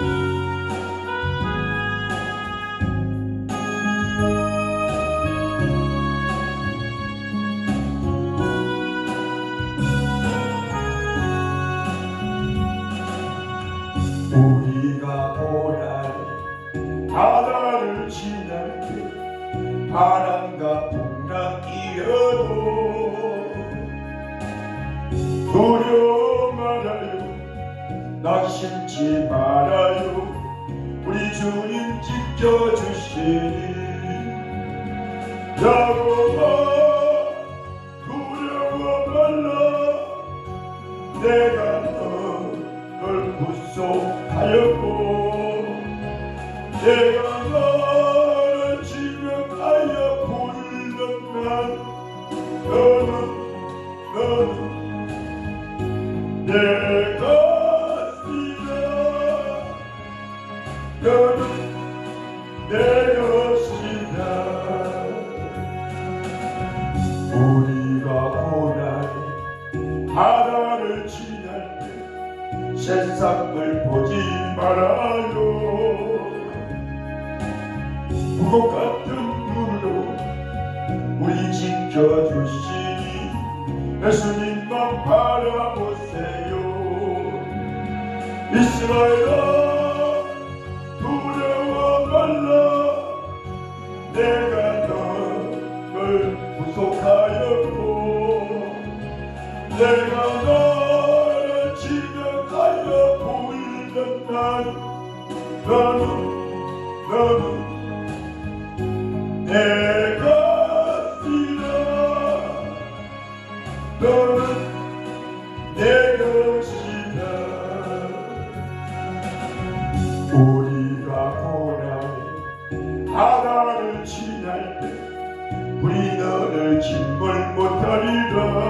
우 낙심치 말아요. 우리 주님 지켜주시니. 야곱아 두려워 말라. 내가 너를 구속하였고 내가 너를 지명하여 부르는 날 너는 너는 내 너는 내 것이다. 우리가 고난이 바다를 지날 때 세상을 보지 말아요. 무겁 같은 눈으로 우리 지켜주시니 예수님만 바라보세요. 이스라엘아 내가 너를 지명하여 보이는 날 너는 너는 내 것이라 너는 내 것이다 우리가 고난의 바다를 지날 때 우리 너를 침몰 못하리라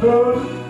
Lord.